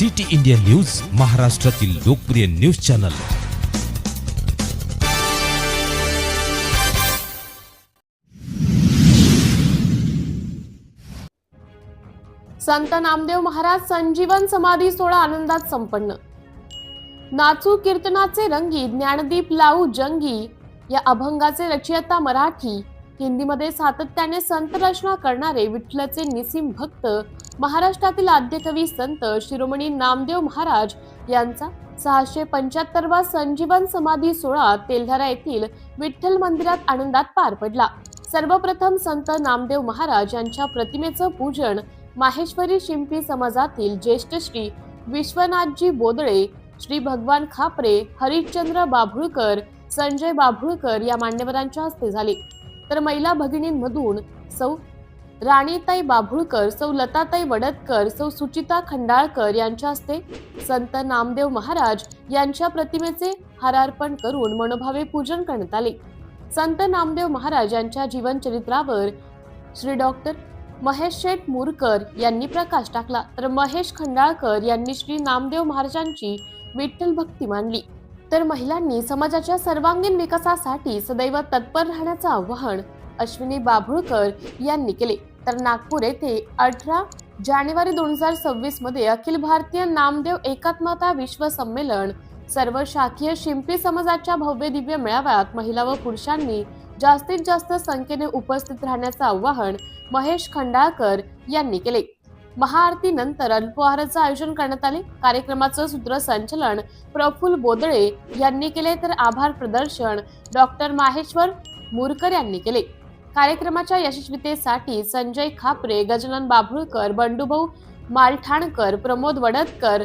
City India news महाराष्ट्रातील लोकप्रिय news channel. संत नामदेव महाराज संजीवन समाधी सोहळा आनंदात संपन्न. नाचू कीर्तनाचे रंगी ज्ञानदीप लाऊ जंगी या अभंगाचे रचयिता मराठी हिंदीमध्ये सातत्याने संत रचना करणारे विठ्ठलाचे निसीम भक्त महाराष्ट्रातील आद्यकवी संत शिरोमणी नामदेव महाराज यांचा सहाशे पंच्याहत्तरवा संजीवन समाधी सोहळा तेल्हारा येथील विठ्ठल मंदिरात आनंदात पार पडला. सर्वप्रथम संत नामदेव महाराज यांच्या प्रतिमेचं पूजन माहेश्वरी शिंपी समाजातील ज्येष्ठ श्री विश्वनाथजी बोदळे श्री भगवान खापरे हरिश्चंद्र बाभुळकर संजय बाभुळकर या मान्यवरांच्या हस्ते झाले. तर महिला भगिनींमधून सौ राणीताई बाभुळकर सौ लताताई वडतकर सौ सुचिता खंडाळकर यांच्या हस्ते संत नामदेव महाराज यांच्या प्रतिमेचे हारार्पण करून मनोभावे पूजन करण्यात आले. संत नामदेव महाराज यांच्या जीवनचरित्रावर श्री डॉक्टर महेश शेठ मुरकर यांनी प्रकाश टाकला. तर महेश खंडाळकर यांनी श्री नामदेव महाराजांची विठ्ठल भक्ती मांडली तर महिलांनी समाजाच्या सर्वांगीण विकासासाठी सदैव तत्पर राहण्याचं आवाहन अश्विनी बाभुळकर यांनी केले. तर नागपूर येथे अठरा जानेवारी दोन हजार सव्वीसमध्ये अखिल भारतीय नामदेव एकात्मता विश्व संमेलन सर्व शाखीय शिंपी समाजाच्या भव्य दिव्य मेळाव्यात महिला व पुरुषांनी जास्तीत जास्त संख्येने उपस्थित राहण्याचं आवाहन महेश खंडाळकर यांनी केले. महाआरती नंतर अल्पहाराचं आयोजन करण्यात आले. कार्यक्रमाचं सूत्रसंचलन प्रफुल्ल बोदळे यांनी केले तर आभार प्रदर्शन डॉक्टर माहेश्वर मुरकर यांनी केले. कार्यक्रमाच्या यशस्वीतेसाठी संजय खापरे गजानन बाभुळकर बंडूभाऊ मालठाणकर प्रमोद वडतकर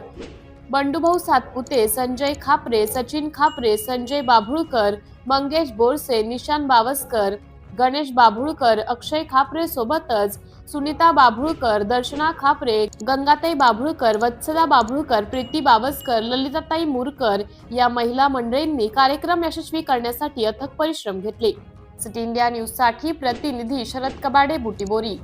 बंडूभाऊ सातपुते संजय खापरे सचिन खापरे संजय बाभुळकर मंगेश बोरसे निशान बावस्कर गणेश बाभुळकर अक्षय खापरे सोबतच सुनीता बाभुळकर दर्शना खापरे गंगाताई बाभुळकर वत्सला बाभुळकर प्रीती बावस्कर ललिताताई मुरकर या महिला मंडळींनी कार्यक्रम यशस्वी करण्यासाठी अथक परिश्रम घेतले. सिटी इंडिया न्यूजसाठी प्रतिनिधी शरद कबाडे बुटीबोरी.